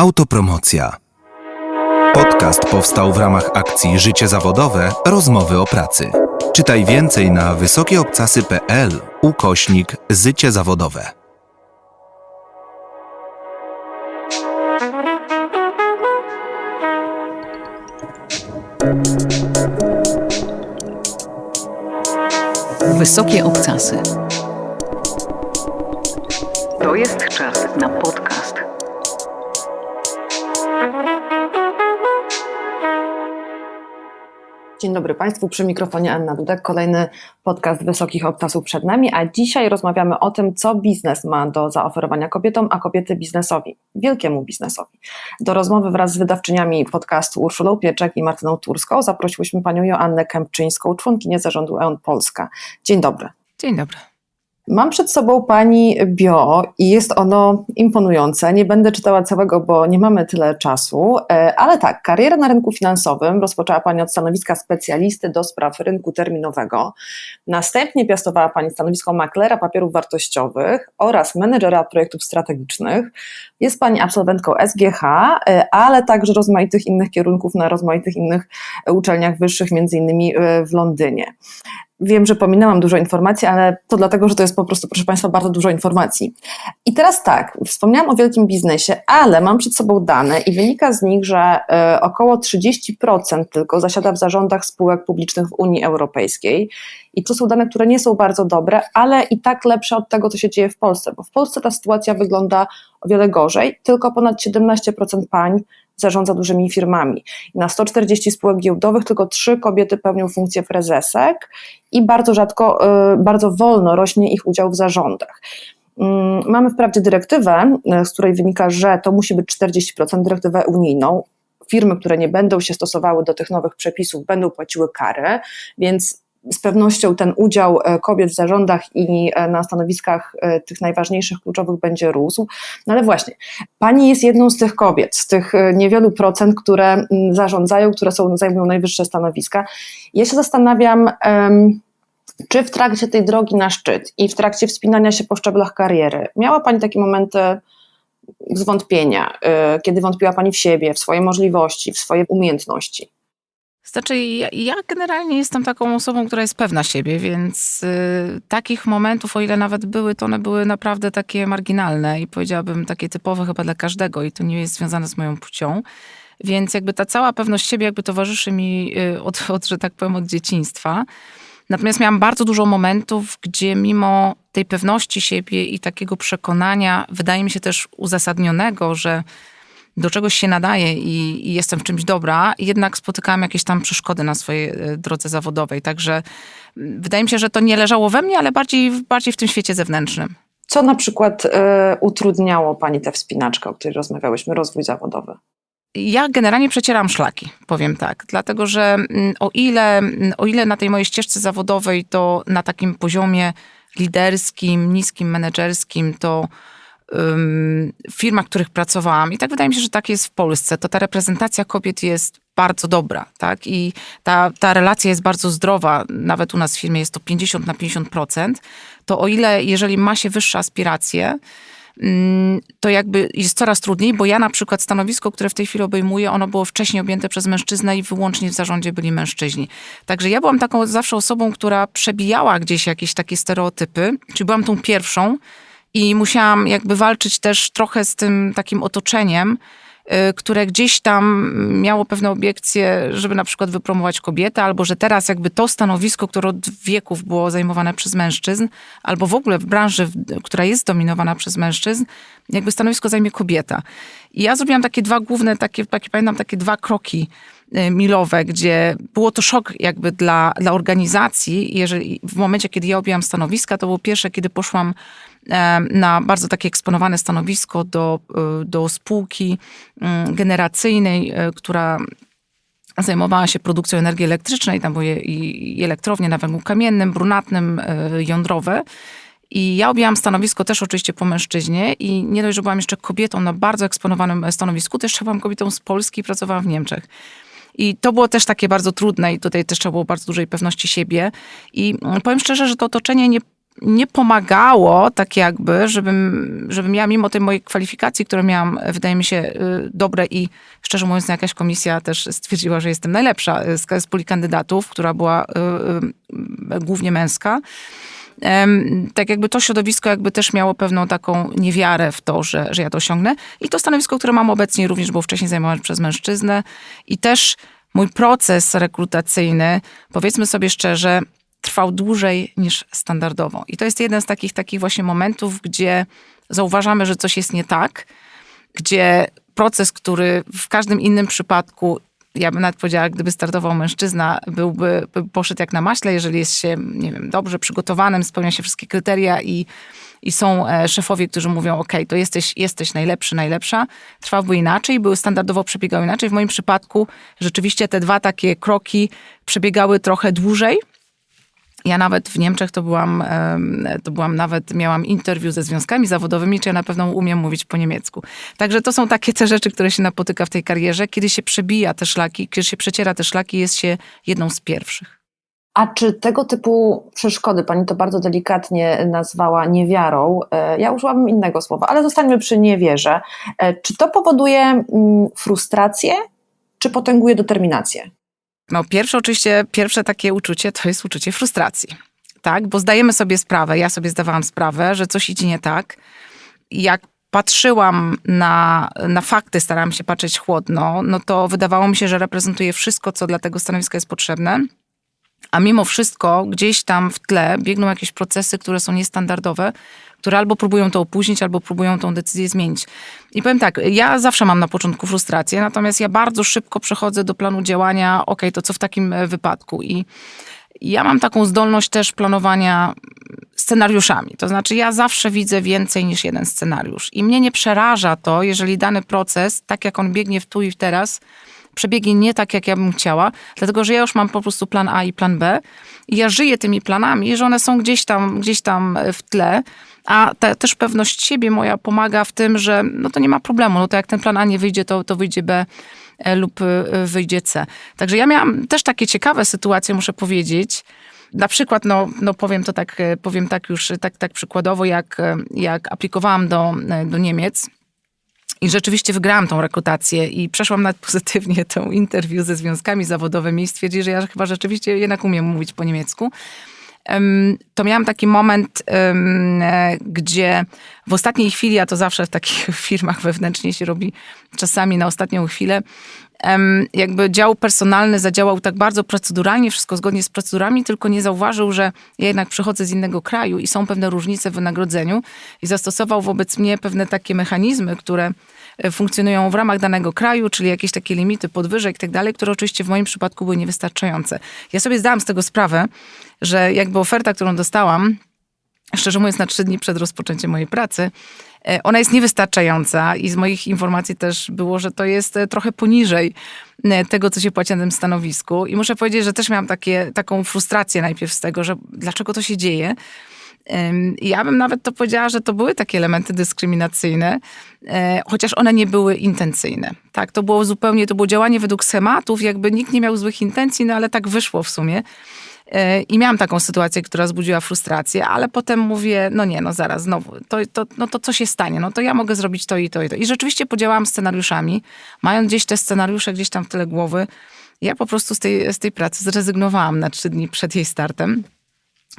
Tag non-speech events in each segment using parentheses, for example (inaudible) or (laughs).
Autopromocja. Podcast powstał w ramach akcji Życie Zawodowe Rozmowy o pracy. Czytaj więcej na wysokieobcasy.pl ukośnik Zycie Zawodowe. Wysokie obcasy. To jest czas na podcast. Dzień dobry Państwu, przy mikrofonie Anna Dudek, kolejny podcast Wysokich Obcasów przed nami, a dzisiaj rozmawiamy o tym, co biznes ma do zaoferowania kobietom, a kobiety biznesowi, wielkiemu biznesowi. Do rozmowy wraz z wydawczyniami podcastu Urszulą Pieczek i Martyną Turską zaprosiłyśmy panią Joannę Kępczyńską, członkinię zarządu EON Polska. Dzień dobry. Dzień dobry. Mam przed sobą Pani bio i jest ono imponujące. Nie będę czytała całego, bo nie mamy tyle czasu, e, ale tak, karierę na rynku finansowym rozpoczęła Pani od stanowiska specjalisty do spraw rynku terminowego. Następnie piastowała Pani stanowisko maklera papierów wartościowych oraz menedżera projektów strategicznych. Jest Pani absolwentką SGH, e, ale także rozmaitych innych kierunków na rozmaitych innych uczelniach wyższych, między innymi e, w Londynie. Wiem, że pominęłam dużo informacji, ale to dlatego, że to jest po prostu, proszę Państwa, bardzo dużo informacji. I teraz tak, wspomniałam o wielkim biznesie, ale mam przed sobą dane i wynika z nich, że y, około 30% tylko zasiada w zarządach spółek publicznych w Unii Europejskiej. I to są dane, które nie są bardzo dobre, ale i tak lepsze od tego, co się dzieje w Polsce, bo w Polsce ta sytuacja wygląda o wiele gorzej. Tylko ponad 17% pań zarządza dużymi firmami. Na 140 spółek giełdowych tylko trzy kobiety pełnią funkcję prezesek i bardzo rzadko, y, bardzo wolno rośnie ich udział w zarządach. Mm, mamy wprawdzie dyrektywę, y, z której wynika, że to musi być 40% dyrektywę unijną. Firmy, które nie będą się stosowały do tych nowych przepisów, będą płaciły kary, więc z pewnością ten udział e, kobiet w zarządach i e, na stanowiskach e, tych najważniejszych, kluczowych będzie rósł. No ale właśnie, pani jest jedną z tych kobiet, z tych niewielu procent, które zarządzają, które są, zajmują najwyższe stanowiska. Ja się zastanawiam, czy w trakcie tej drogi na szczyt i w trakcie wspinania się po szczeblach kariery miała pani takie momenty zwątpienia, kiedy wątpiła pani w siebie, w swoje możliwości, w swoje umiejętności? Znaczy, ja, ja, generalnie jestem taką osobą, która jest pewna siebie, więc y, takich momentów, o ile nawet były, to one były naprawdę takie marginalne i powiedziałabym takie typowe chyba dla każdego i to nie jest związane z moją płcią. Więc jakby ta cała pewność siebie jakby towarzyszy mi y, od, od, że tak powiem, od dzieciństwa. Natomiast miałam bardzo dużo momentów, gdzie mimo tej pewności siebie i takiego przekonania, wydaje mi się też uzasadnionego, że do czegoś się nadaję i, i, jestem w czymś dobra, jednak spotykałam jakieś tam przeszkody na swojej e, drodze zawodowej. Także mm, wydaje mi się, że to nie leżało we mnie, ale bardziej, bardziej w tym świecie zewnętrznym. Co na przykład y, utrudniało Pani tę wspinaczkę, o której rozmawiałyśmy, rozwój zawodowy? Ja generalnie przecieram szlaki, powiem tak, dlatego że mm, o ile, mm, o ile na tej mojej ścieżce zawodowej to na takim poziomie liderskim, niskim, menedżerskim, to firmach, w których pracowałam, i tak wydaje mi się, że tak jest w Polsce, to ta reprezentacja kobiet jest bardzo dobra, tak? I ta, ta relacja jest bardzo zdrowa, nawet u nas w firmie jest to 50 na 50%, to o ile, jeżeli ma się wyższe aspiracje, to jakby jest coraz trudniej, bo ja na przykład stanowisko, które w tej chwili obejmuję, ono było wcześniej objęte przez mężczyznę i wyłącznie w zarządzie byli mężczyźni. Także ja byłam taką zawsze osobą, która przebijała gdzieś jakieś takie stereotypy, czyli byłam tą pierwszą, i musiałam jakby walczyć też trochę z tym takim otoczeniem, y, które gdzieś tam miało pewne obiekcje, żeby na przykład wypromować kobietę, albo że teraz jakby to stanowisko, które od wieków było zajmowane przez mężczyzn, albo w ogóle w branży, która jest dominowana przez mężczyzn, jakby stanowisko zajmie kobieta. I ja zrobiłam takie dwa główne, takie, takie pamiętam, takie dwa kroki y, milowe, gdzie było to szok jakby dla, dla organizacji. Jeżeli, w momencie, kiedy ja objęłam stanowiska, to było pierwsze, kiedy poszłam na bardzo takie eksponowane stanowisko do, e, do spółki mm, generacyjnej, e, która zajmowała się produkcją energii elektrycznej, tam były i elektrownie na węglu kamiennym, brunatnym, e, jądrowe. I ja objęłam stanowisko też oczywiście po mężczyźnie i nie dość, że byłam jeszcze kobietą na bardzo eksponowanym stanowisku, też byłam kobietą z Polski i pracowałam w Niemczech. I to było też takie bardzo trudne i tutaj też trzeba było bardzo dużej pewności siebie. I mm, powiem szczerze, że to otoczenie nie nie pomagało tak jakby, żebym, żebym ja mimo tej mojej kwalifikacji, które miałam, wydaje mi się, y, dobre i szczerze mówiąc no jakaś komisja też stwierdziła, że jestem najlepsza y, z, z puli kandydatów, która była y, głównie męska. Tak jakby to środowisko jakby też miało pewną taką niewiarę w to, że, że ja to osiągnę. I to stanowisko, które mam obecnie również było wcześniej zajmowane przez mężczyznę. I też mój proces rekrutacyjny, powiedzmy sobie szczerze, trwał dłużej niż standardowo. I to jest jeden z takich, takich właśnie momentów, gdzie zauważamy, że coś jest nie tak, gdzie proces, który w każdym innym przypadku, ja bym nawet powiedziała, gdyby startował mężczyzna, byłby, by poszedł jak na maśle, jeżeli jest się, nie wiem, dobrze przygotowanym, spełnia się wszystkie kryteria i, i są e, szefowie, którzy mówią, ok, to jesteś, jesteś najlepszy, najlepsza, trwałby inaczej, były standardowo przebiegały inaczej. W moim przypadku rzeczywiście te dwa takie kroki przebiegały trochę dłużej, ja nawet w Niemczech to byłam, to byłam nawet, miałam interwiu ze związkami zawodowymi, czy ja na pewno umiem mówić po niemiecku. Także to są takie te rzeczy, które się napotyka w tej karierze, kiedy się przebija te szlaki, kiedy się przeciera te szlaki, jest się jedną z pierwszych. A czy tego typu przeszkody, pani to bardzo delikatnie nazwała niewiarą, e, ja użyłabym innego słowa, ale zostańmy przy niewierze. E, Czy to powoduje mm, frustrację, czy potęguje determinację? No pierwsze oczywiście, pierwsze takie uczucie to jest uczucie frustracji. Tak, bo zdajemy sobie sprawę, ja sobie zdawałam sprawę, że coś idzie nie tak. Jak patrzyłam na, na fakty, starałam się patrzeć chłodno, no to wydawało mi się, że reprezentuję wszystko, co dla tego stanowiska jest potrzebne. A mimo wszystko gdzieś tam w tle biegną jakieś procesy, które są niestandardowe, które albo próbują to opóźnić, albo próbują tą decyzję zmienić. I powiem tak, ja zawsze mam na początku frustrację, natomiast ja bardzo szybko przechodzę do planu działania, ok, to co w takim e, wypadku. I ja mam taką zdolność też planowania scenariuszami. To znaczy, ja zawsze widzę więcej niż jeden scenariusz. I mnie nie przeraża to, jeżeli dany proces, tak jak on biegnie w tu i w teraz, przebiegnie nie tak, jak ja bym chciała, dlatego że ja już mam po prostu plan A i plan B i ja żyję tymi planami, że one są gdzieś tam, gdzieś tam w tle, a ta, też pewność siebie moja pomaga w tym, że no to nie ma problemu, no to jak ten plan A nie wyjdzie, to, to wyjdzie B e, lub e, wyjdzie C. Także ja miałam też takie ciekawe sytuacje, muszę powiedzieć, na przykład, no, no powiem to tak, e, powiem tak już tak, tak przykładowo, jak, jak aplikowałam do, do Niemiec, i rzeczywiście wygrałam tą rekrutację i przeszłam nawet (laughs) pozytywnie tą interwiu ze związkami zawodowymi i stwierdzili, że ja chyba rzeczywiście jednak umiem mówić po niemiecku. To miałam taki moment, e, gdzie w ostatniej chwili, a to zawsze w takich (laughs) firmach wewnętrznie się robi czasami na ostatnią chwilę, jakby dział personalny zadziałał tak bardzo proceduralnie, wszystko zgodnie z procedurami, tylko nie zauważył, że ja jednak przychodzę z innego kraju i są pewne różnice w wynagrodzeniu i zastosował wobec mnie pewne takie mechanizmy, które funkcjonują w ramach danego kraju, czyli jakieś takie limity podwyżek i tak dalej, które oczywiście w moim przypadku były niewystarczające. Ja sobie zdałam z tego sprawę, że jakby oferta, którą dostałam, szczerze mówiąc na trzy dni przed rozpoczęciem mojej pracy, e, ona jest niewystarczająca i z moich informacji też było, że to jest e, trochę poniżej e, tego, co się płaci na tym stanowisku. I muszę powiedzieć, że też miałam takie, taką frustrację najpierw z tego, że dlaczego to się dzieje. Ja bym nawet to powiedziała, że to były takie elementy dyskryminacyjne, e, chociaż one nie były intencyjne. Tak, to było zupełnie, to było działanie według schematów, jakby nikt nie miał złych intencji, no ale tak wyszło w sumie. E, I miałam taką sytuację, która zbudziła frustrację, ale potem mówię, no nie, no zaraz, znowu, to, to, no to co się stanie? No to ja mogę zrobić to i to i to. I rzeczywiście podziałałam scenariuszami, mając gdzieś te scenariusze gdzieś tam w tyle głowy. Ja po prostu z tej, z tej pracy zrezygnowałam na trzy dni przed jej startem.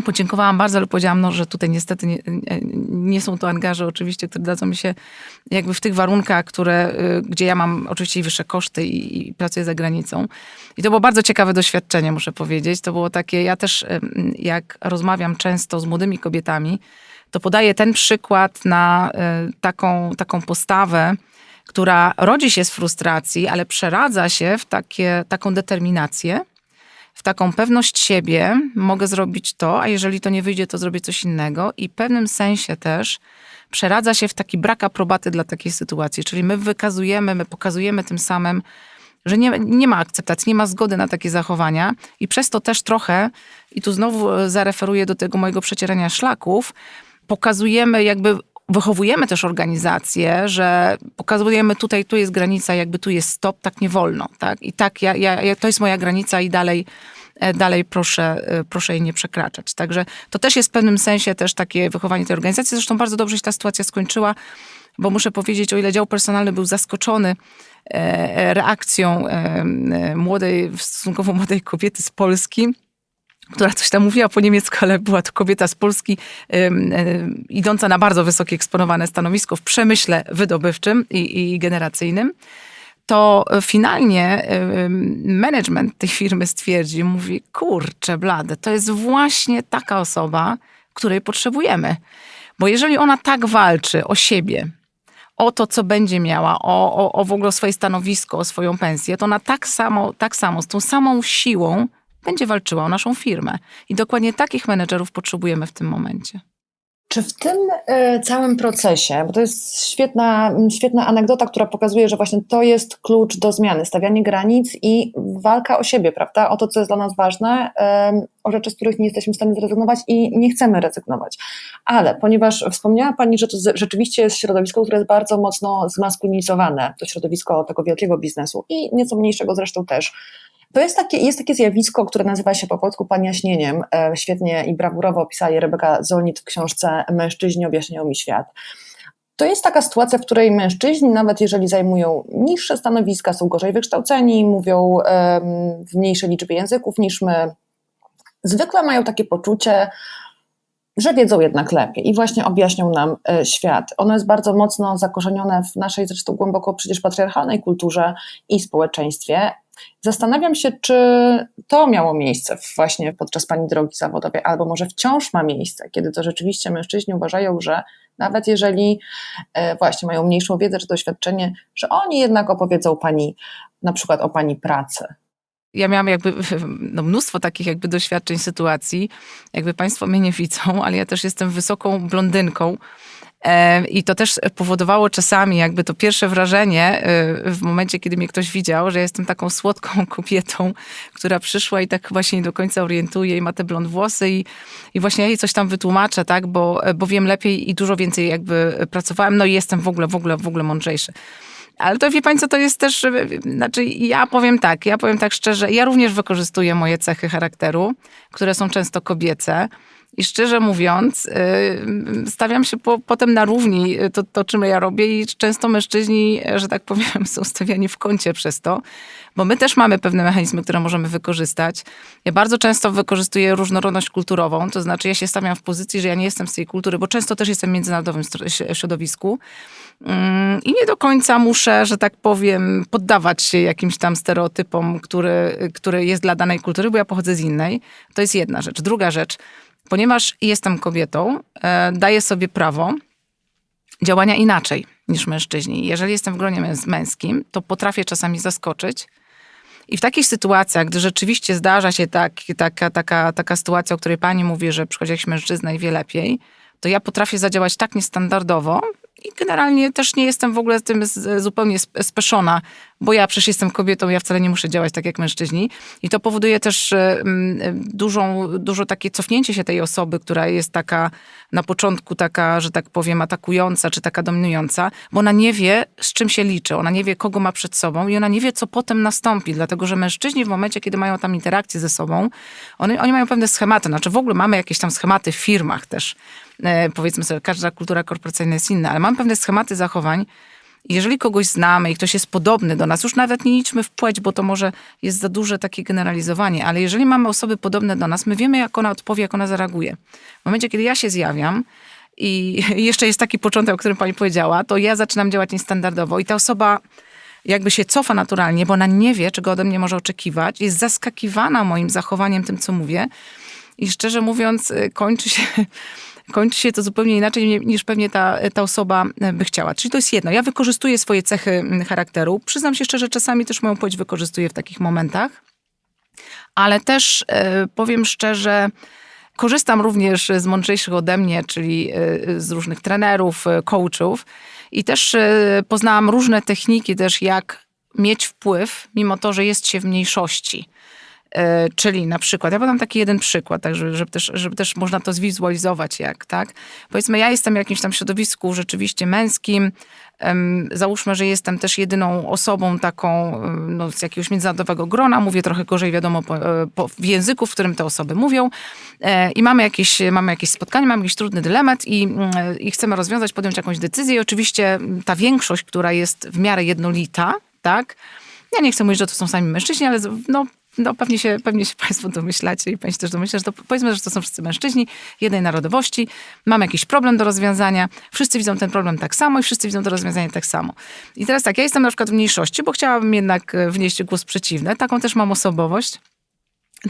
Podziękowałam bardzo, ale powiedziałam, no, że tutaj niestety nie, nie- są to angaże oczywiście, które dadzą mi się jakby w tych warunkach, które, y, gdzie ja mam oczywiście wyższe koszty i, i pracuję za granicą. I to było bardzo ciekawe doświadczenie, muszę powiedzieć. To było takie, ja też ym, jak rozmawiam często z młodymi kobietami, to podaję ten przykład na y, taką, taką postawę, która rodzi się z frustracji, ale przeradza się w takie, taką determinację, w taką pewność siebie, mogę zrobić to, a jeżeli to nie wyjdzie, to zrobię coś innego i w pewnym sensie też przeradza się w taki brak aprobaty dla takiej sytuacji. Czyli my wykazujemy, my pokazujemy tym samym, że nie, nie ma akceptacji, nie ma zgody na takie zachowania i przez to też trochę, i tu znowu e, zareferuję do tego mojego przecierania szlaków, pokazujemy jakby wychowujemy też organizację, że pokazujemy tutaj, tu jest granica, jakby tu jest stop, tak nie wolno, tak? I tak, ja, ja, to jest moja granica i dalej, e, dalej proszę, e, proszę jej nie przekraczać. Także to też jest w pewnym sensie też takie wychowanie tej organizacji. Zresztą bardzo dobrze się ta sytuacja skończyła, bo muszę powiedzieć, o ile dział personalny był zaskoczony e, reakcją młodej, stosunkowo młodej kobiety z Polski, która coś tam mówiła po niemiecku, ale była to kobieta z Polski, idąca na bardzo wysokie eksponowane stanowisko w przemyśle wydobywczym i, i generacyjnym, to finalnie management tej firmy stwierdzi, mówi, kurczę blade, to jest właśnie taka osoba, której potrzebujemy. Bo jeżeli ona tak walczy o siebie, o to, co będzie miała, o, o, o w ogóle swoje stanowisko, o swoją pensję, to ona tak samo, tak samo, z tą samą siłą będzie walczyła o naszą firmę. I dokładnie takich menedżerów potrzebujemy w tym momencie. Czy w tym e, całym procesie, bo to jest świetna, świetna anegdota, która pokazuje, że właśnie to jest klucz do zmiany, stawianie granic i walka o siebie, prawda? O to, co jest dla nas ważne, em, o rzeczy, z których nie jesteśmy w stanie zrezygnować i nie chcemy rezygnować. Ale ponieważ wspomniała Pani, że to rzeczywiście jest środowisko, które jest bardzo mocno zmaskulinizowane, to środowisko tego wielkiego biznesu i nieco mniejszego zresztą też. To jest takie, jest takie zjawisko, które nazywa się po polsku paniaśnieniem. E, Świetnie i brawurowo opisała je Rebeka Zolnit w książce Mężczyźni objaśniają mi świat. To jest taka sytuacja, w której mężczyźni, nawet jeżeli zajmują niższe stanowiska, są gorzej wykształceni, mówią w mniejszej liczbie języków niż my, zwykle mają takie poczucie, że wiedzą jednak lepiej i właśnie objaśnią nam e, świat. Ono jest bardzo mocno zakorzenione w naszej zresztą głęboko przecież patriarchalnej kulturze i społeczeństwie. Zastanawiam się, czy to miało miejsce właśnie podczas Pani drogi zawodowej, albo może wciąż ma miejsce, kiedy to rzeczywiście mężczyźni uważają, że nawet jeżeli e, właśnie mają mniejszą wiedzę czy doświadczenie, że oni jednak opowiedzą Pani na przykład o Pani pracy. Ja miałam jakby no, mnóstwo takich jakby doświadczeń, sytuacji. Jakby Państwo mnie nie widzą, ale ja też jestem wysoką blondynką. I to też powodowało czasami jakby to pierwsze wrażenie e, w momencie, kiedy mnie ktoś widział, że jestem taką słodką (laughs) kobietą, która przyszła i tak się nie do końca orientuje i ma te blond włosy i, i właśnie ja jej coś tam wytłumaczę, tak, bo, bo wiem lepiej i dużo więcej jakby pracowałem, no i jestem w ogóle, w ogóle, w ogóle mądrzejszy. Ale to wie pani, co to jest też, znaczy ja powiem tak, ja powiem tak szczerze, ja również wykorzystuję moje cechy charakteru, które są często kobiece. I szczerze mówiąc, y, stawiam się po, potem na równi y, to, to, czym ja robię i często mężczyźni, że tak powiem, (laughs) są stawiani w kącie przez to, bo my też mamy pewne mechanizmy, które możemy wykorzystać. Ja bardzo często wykorzystuję różnorodność kulturową, to znaczy ja się stawiam w pozycji, że ja nie jestem z tej kultury, bo często też jestem w międzynarodowym środowisku Mm, i nie do końca muszę, że tak powiem, poddawać się jakimś tam stereotypom, który, który jest dla danej kultury, bo ja pochodzę z innej. To jest jedna rzecz. Druga rzecz, ponieważ jestem kobietą, e, daję sobie prawo działania inaczej niż mężczyźni. Jeżeli jestem w gronie męs- męskim, to potrafię czasami zaskoczyć. I w takich sytuacjach, gdy rzeczywiście zdarza się tak, taka, taka, taka sytuacja, o której pani mówi, że przychodzi jakiś mężczyzna i wie lepiej, to ja potrafię zadziałać tak niestandardowo i generalnie też nie jestem w ogóle tym zupełnie sp- speszona, bo ja przecież jestem kobietą, ja wcale nie muszę działać tak jak mężczyźni. I to powoduje też e, e, dużą, dużo takie cofnięcie się tej osoby, która jest taka na początku taka, że tak powiem, atakująca czy taka dominująca, bo ona nie wie, z czym się liczy, ona nie wie, kogo ma przed sobą i ona nie wie, co potem nastąpi, dlatego że mężczyźni w momencie, kiedy mają tam interakcję ze sobą, oni, oni mają pewne schematy, znaczy w ogóle mamy jakieś tam schematy w firmach też, powiedzmy sobie, każda kultura korporacyjna jest inna, ale mamy pewne schematy zachowań, jeżeli kogoś znamy i ktoś jest podobny do nas, już nawet nie idźmy w płeć, bo to może jest za duże takie generalizowanie, ale jeżeli mamy osoby podobne do nas, my wiemy, jak ona odpowie, jak ona zareaguje. W momencie, kiedy ja się zjawiam i (laughs) jeszcze jest taki początek, o którym pani powiedziała, to ja zaczynam działać niestandardowo i ta osoba jakby się cofa naturalnie, bo ona nie wie, czego ode mnie może oczekiwać, jest zaskakiwana moim zachowaniem, tym, co mówię. I szczerze mówiąc, y, kończy się, (laughs) kończy się to zupełnie inaczej ni- niż pewnie ta, ta osoba y, by chciała. Czyli to jest jedno. Ja wykorzystuję swoje cechy charakteru. Przyznam się szczerze, czasami też moją płeć wykorzystuję w takich momentach. Ale też y, powiem szczerze, korzystam również z mądrzejszych ode mnie, czyli y, z różnych trenerów, coachów. I też poznałam różne techniki też, jak mieć wpływ, mimo to, że jest się w mniejszości. E, Czyli na przykład, ja podam taki jeden przykład, tak, żeby, żeby, też, żeby też można to zwizualizować jak, tak? Powiedzmy, ja jestem w jakimś tam środowisku rzeczywiście męskim, załóżmy, że jestem też jedyną osobą taką no, z jakiegoś międzynarodowego grona, mówię trochę gorzej wiadomo po, e, po, w języku, w którym te osoby mówią e, i mamy jakieś, mamy jakieś spotkanie, mamy jakiś trudny dylemat i, mm, i chcemy rozwiązać, podjąć jakąś decyzję i oczywiście ta większość, która jest w miarę jednolita, tak, ja nie chcę mówić, że to są sami mężczyźni, ale no, no pewnie, się, pewnie się Państwo domyślacie i Państwo też domyślacie, że to powiedzmy, że to są wszyscy mężczyźni jednej narodowości, mamy jakiś problem do rozwiązania, wszyscy widzą ten problem tak samo i wszyscy widzą to rozwiązanie tak samo. I teraz tak, ja jestem na przykład w mniejszości, bo chciałabym jednak e, wnieść głos przeciwny, taką też mam osobowość.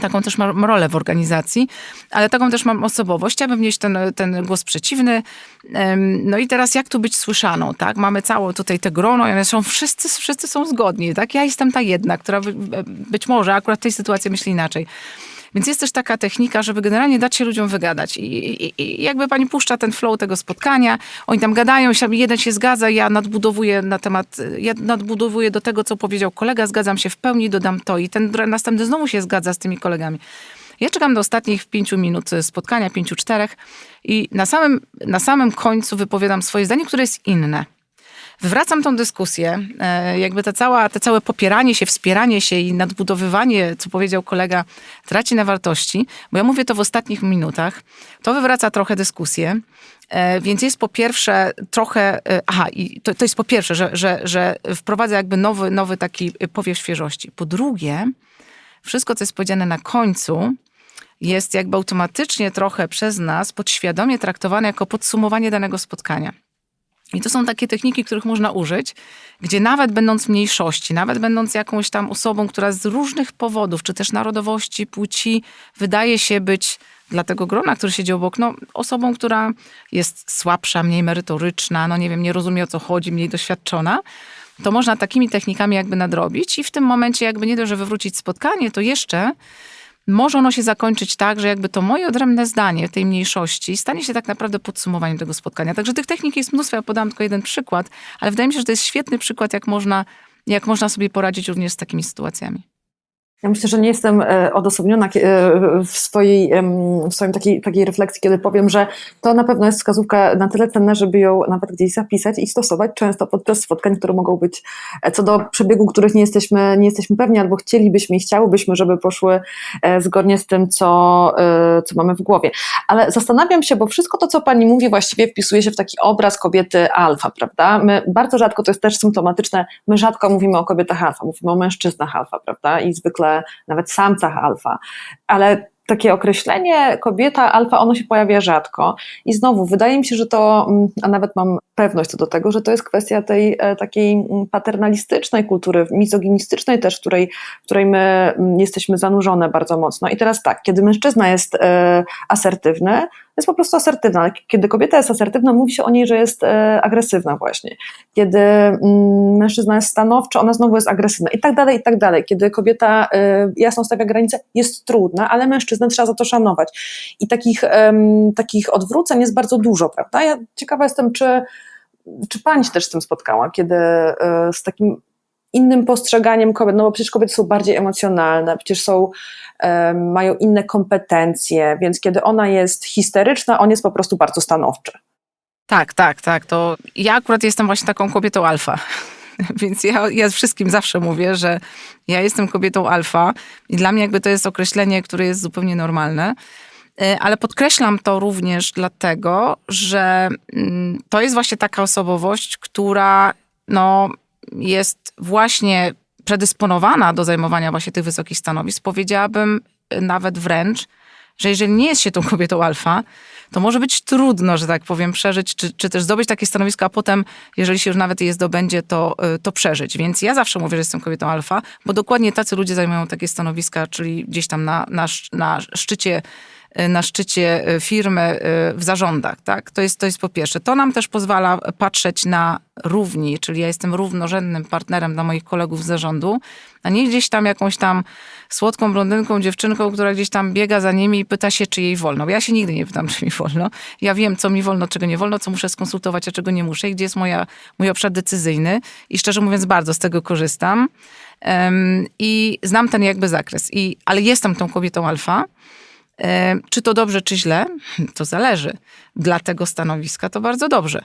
Taką też mam rolę w organizacji, ale taką też mam osobowość, aby wnieść ten, ten głos przeciwny. No i teraz jak tu być słyszaną, tak? Mamy całe tutaj te grono i one są, wszyscy, wszyscy są zgodni, tak? Ja jestem ta jedna, która by- być może akurat w tej sytuacji myśli inaczej. Więc jest też taka technika, żeby generalnie dać się ludziom wygadać. I, i, i jakby pani puszcza ten flow tego spotkania, oni tam gadają, się, jeden się zgadza, ja nadbudowuję na temat, ja nadbudowuję do tego, co powiedział kolega, zgadzam się w pełni, dodam to i ten następny znowu się zgadza z tymi kolegami. Ja czekam do ostatnich pięciu minut spotkania, pięciu, czterech i na samym, na samym końcu wypowiadam swoje zdanie, które jest inne. Wywracam tą dyskusję, e, jakby ta cała, te całe popieranie się, wspieranie się i nadbudowywanie, co powiedział kolega, traci na wartości, bo ja mówię to w ostatnich minutach. To wywraca trochę dyskusję, e, więc jest po pierwsze trochę, e, aha, i to, to jest po pierwsze, że, że, że wprowadza jakby nowy, nowy taki powiew świeżości. Po drugie, wszystko, co jest powiedziane na końcu, jest jakby automatycznie trochę przez nas podświadomie traktowane jako podsumowanie danego spotkania. I to są takie techniki, których można użyć, gdzie nawet będąc mniejszości, nawet będąc jakąś tam osobą, która z różnych powodów, czy też narodowości, płci, wydaje się być dla tego grona, który siedzi obok, no, osobą, która jest słabsza, mniej merytoryczna, no nie wiem, nie rozumie o co chodzi, mniej doświadczona, to można takimi technikami jakby nadrobić i w tym momencie jakby nie dość, że wywrócić spotkanie, to jeszcze może ono się zakończyć tak, że jakby to moje odrębne zdanie tej mniejszości stanie się tak naprawdę podsumowaniem tego spotkania. Także tych technik jest mnóstwo, ja podam tylko jeden przykład, ale wydaje mi się, że to jest świetny przykład, jak można, jak można sobie poradzić również z takimi sytuacjami. Ja myślę, że nie jestem e, odosobniona e, w swojej, w swoim takiej, takiej refleksji, kiedy powiem, że to na pewno jest wskazówka na tyle cenna, żeby ją nawet gdzieś zapisać i stosować często podczas spotkań, które mogą być e, co do przebiegu, których nie jesteśmy, nie jesteśmy pewni albo chcielibyśmy i chciałybyśmy, żeby poszły zgodnie z tym, co, co mamy w głowie. Ale zastanawiam się, bo wszystko to, co Pani mówi, właściwie wpisuje się w taki obraz kobiety alfa, prawda? My bardzo rzadko, to jest też symptomatyczne, my rzadko mówimy o kobietach alfa, mówimy o mężczyznach alfa, prawda? I zwykle nawet samcach alfa, ale takie określenie kobieta alfa, ono się pojawia rzadko i znowu wydaje mi się, że to, mm, a nawet mam pewność co do tego, że to jest kwestia tej e, takiej mm, paternalistycznej kultury, mizoginistycznej też, w której, w której my mm, jesteśmy zanurzone bardzo mocno. I teraz tak, kiedy mężczyzna jest e, asertywny, jest po prostu asertywna, ale kiedy kobieta jest asertywna, mówi się o niej, że jest e, agresywna właśnie. Kiedy mm, mężczyzna jest stanowczy, ona znowu jest agresywna i tak dalej, i tak dalej. Kiedy kobieta e, jasno stawia granice, jest trudna, ale mężczyznę trzeba za to szanować. I takich, takich odwróceń jest bardzo dużo, prawda? Ja ciekawa jestem, czy, czy pani się też z tym spotkała, kiedy e, z takim innym postrzeganiem kobiet, no bo przecież kobiety są bardziej emocjonalne, przecież są, em, mają inne kompetencje, więc kiedy ona jest histeryczna, on jest po prostu bardzo stanowczy. Tak, tak, tak. To ja akurat jestem właśnie taką kobietą alfa. (laughs) Więc ja, ja wszystkim zawsze mówię, że ja jestem kobietą alfa i dla mnie jakby to jest określenie, które jest zupełnie normalne. E, Ale podkreślam to również dlatego, że mm, to jest właśnie taka osobowość, która no, jest właśnie predysponowana do zajmowania właśnie tych wysokich stanowisk. Powiedziałabym nawet wręcz, że jeżeli nie jest się tą kobietą alfa, to może być trudno, że tak powiem, przeżyć, czy, czy też zdobyć takie stanowisko, a potem, jeżeli się już nawet je zdobędzie, to, y, to przeżyć. Więc ja zawsze mówię, że jestem kobietą alfa, bo dokładnie tacy ludzie zajmują takie stanowiska, czyli gdzieś tam na, na, na szczycie na szczycie y, firmy y, w zarządach, tak? To jest, to jest po pierwsze. To nam też pozwala patrzeć na równi, czyli ja jestem równorzędnym partnerem dla moich kolegów z zarządu, a nie gdzieś tam jakąś tam słodką blondynką, dziewczynką, która gdzieś tam biega za nimi i pyta się, czy jej wolno. Ja się nigdy nie pytam, (laughs) czy mi wolno. Ja wiem, co mi wolno, czego nie wolno, co muszę skonsultować, a czego nie muszę i gdzie jest moja, mój obszar decyzyjny. I szczerze mówiąc, bardzo z tego korzystam. Em, I znam ten jakby zakres. I, ale jestem tą kobietą alfa. E, Czy to dobrze, czy źle? To zależy. Dla tego stanowiska to bardzo dobrze.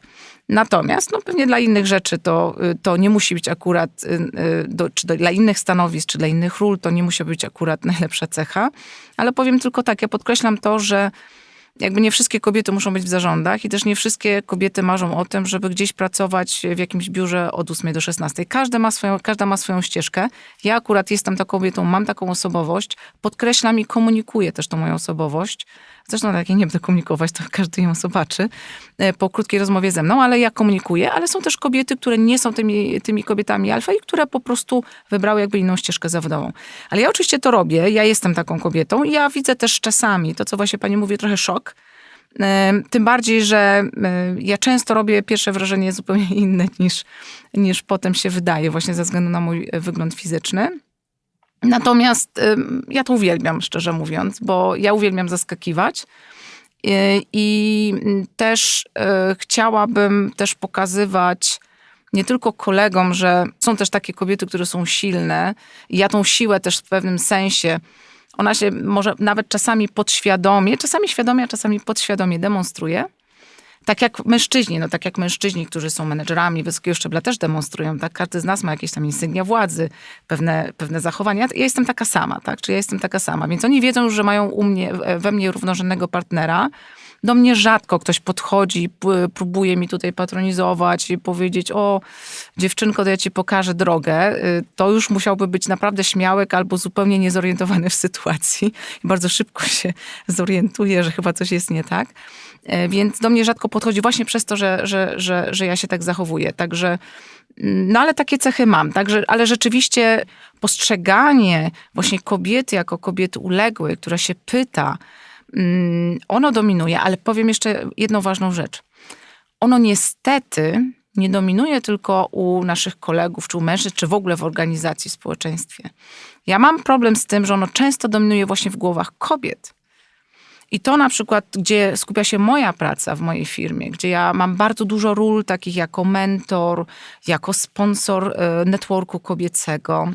Natomiast no, pewnie dla innych rzeczy to, y, to nie musi być akurat, y, y, do, czy do, dla innych stanowisk, czy dla innych ról, to nie musi być akurat (laughs) najlepsza cecha. Ale powiem tylko tak, ja podkreślam to, że jakby nie wszystkie kobiety muszą być w zarządach i też nie wszystkie kobiety marzą o tym, żeby gdzieś pracować w jakimś biurze od 8 do 16. Każda ma swoją, każda ma swoją ścieżkę. Ja akurat jestem taką kobietą, mam taką osobowość, podkreślam i komunikuję też tą moją osobowość. Zresztą tak, ja nie będę komunikować, to każdy ją zobaczy e, po krótkiej rozmowie ze mną, ale ja komunikuję, ale są też kobiety, które nie są tymi, tymi kobietami alfa i które po prostu wybrały jakby inną ścieżkę zawodową. Ale ja oczywiście to robię, ja jestem taką kobietą i ja widzę też czasami, to co właśnie pani mówi, trochę szok, E, Tym bardziej, że e, ja często robię pierwsze wrażenie zupełnie (laughs) inne niż, niż potem się wydaje, właśnie ze względu na mój wygląd fizyczny. Natomiast ja to uwielbiam, szczerze mówiąc, bo ja uwielbiam zaskakiwać. I, i też y, chciałabym też pokazywać nie tylko kolegom, że są też takie kobiety, które są silne. I ja tą siłę też w pewnym sensie, ona się może nawet czasami podświadomie, czasami świadomie, a czasami podświadomie demonstruje. Tak jak mężczyźni, no tak jak mężczyźni, którzy są menedżerami wysokiego szczebla też demonstrują, tak? Każdy z nas ma jakieś tam insygnia władzy, pewne, pewne zachowania. Ja jestem taka sama, tak? Czy ja jestem taka sama. Więc oni wiedzą że mają u mnie, we mnie równorzędnego partnera. Do mnie rzadko ktoś podchodzi, próbuje mi tutaj patronizować i powiedzieć, o dziewczynko, to ja ci pokażę drogę. Y, To już musiałby być naprawdę śmiałek albo zupełnie niezorientowany w sytuacji. I bardzo szybko się zorientuje, że chyba coś jest nie tak. E, Więc do mnie rzadko podchodzi właśnie przez to, że, że, że, że ja się tak zachowuję. Także, mm, no ale takie cechy mam. Także, ale rzeczywiście postrzeganie właśnie kobiety jako kobiety uległej, która się pyta, mm, ono dominuje, ale powiem jeszcze jedną ważną rzecz. Ono niestety nie dominuje tylko u naszych kolegów, czy u mężczyzn, czy w ogóle w organizacji, w społeczeństwie. Ja mam problem z tym, że ono często dominuje właśnie w głowach kobiet. I to na przykład, gdzie skupia się moja praca w mojej firmie, gdzie ja mam bardzo dużo ról, takich jako mentor, jako sponsor e, networku kobiecego,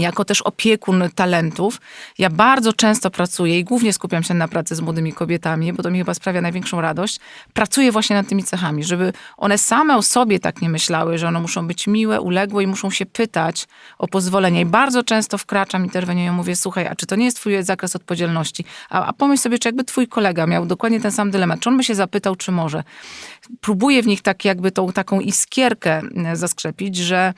jako też opiekun talentów. Ja bardzo często pracuję i głównie skupiam się na pracy z młodymi kobietami, bo to mi chyba sprawia największą radość. Pracuję właśnie nad tymi cechami, żeby one same o sobie tak nie myślały, że one muszą być miłe, uległe i muszą się pytać o pozwolenie. I bardzo często wkraczam, interweniuję, mówię, słuchaj, a czy to nie jest twój zakres odpowiedzialności? A, a pomyśl sobie, czy jakby twój kolega miał dokładnie ten sam dylemat, czy on by się zapytał, czy może? Próbuję w nich tak jakby tą taką iskierkę e, zaskrzepić, że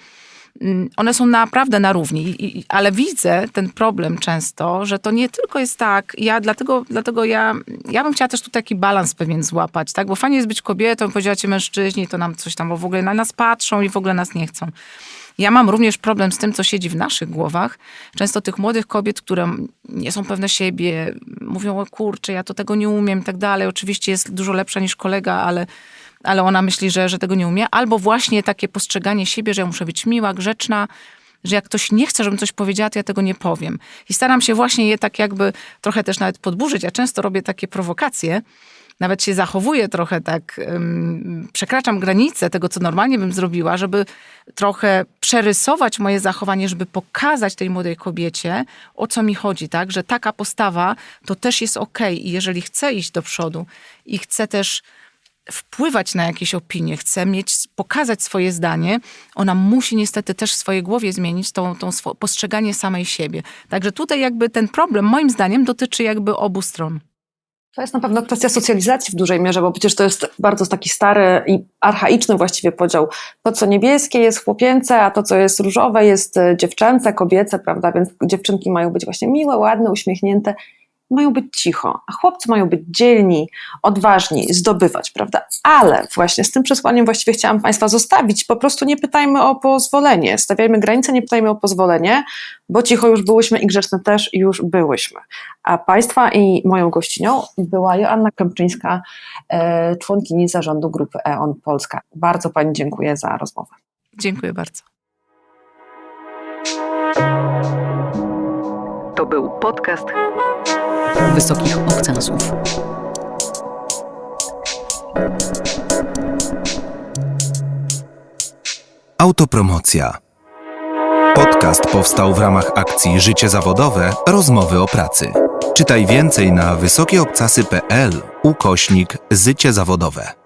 one są naprawdę na równi, ale widzę ten problem często, że to nie tylko jest tak, ja dlatego, dlatego ja, ja bym chciała też tu taki balans pewien złapać, tak, bo fajnie jest być kobietą, powiedziałacie mężczyźni, to nam coś tam bo w ogóle na nas patrzą i w ogóle nas nie chcą. Ja mam również problem z tym, co siedzi w naszych głowach. Często tych młodych kobiet, które nie są pewne siebie, mówią, o kurczę, ja to tego nie umiem i tak dalej. Oczywiście jest dużo lepsza niż kolega, ale, ale ona myśli, że, że tego nie umie. Albo właśnie takie postrzeganie siebie, że ja muszę być miła, grzeczna, że jak ktoś nie chce, żebym coś powiedziała, to ja tego nie powiem. I staram się właśnie je tak jakby trochę też nawet podburzyć. Ja często robię takie prowokacje, nawet się zachowuję trochę tak, um, przekraczam granice tego, co normalnie bym zrobiła, żeby trochę przerysować moje zachowanie, żeby pokazać tej młodej kobiecie, o co mi chodzi, tak? Że taka postawa to też jest okej i jeżeli chcę iść do przodu i chcę też wpływać na jakieś opinie, chce mieć, pokazać swoje zdanie, ona musi niestety też w swojej głowie zmienić tą, tą postrzeganie samej siebie. Także tutaj jakby ten problem moim zdaniem dotyczy jakby obu stron. To jest na pewno kwestia socjalizacji w dużej mierze, bo przecież to jest bardzo taki stary i archaiczny właściwie podział. To, co niebieskie jest chłopięce, a to, co jest różowe jest e, dziewczęce, kobiece, prawda? Więc dziewczynki mają być właśnie miłe, ładne, uśmiechnięte, mają być cicho, a chłopcy mają być dzielni, odważni, zdobywać, prawda? Ale właśnie z tym przesłaniem właściwie chciałam Państwa zostawić. Po prostu nie pytajmy o pozwolenie, stawiajmy granice, nie pytajmy o pozwolenie, bo cicho już byłyśmy i grzeczne też już byłyśmy. A Państwa i moją gościnią była Joanna Kępczyńska, e, członkini zarządu grupy E.ON Polska. Bardzo Pani dziękuję za rozmowę. Dziękuję bardzo. To był podcast Wysokich Okcensów. Autopromocja. Podcast powstał w ramach akcji Życie Zawodowe Rozmowy o pracy. Czytaj więcej na wysokieobcasy.pl ukośnik Zycie Zawodowe.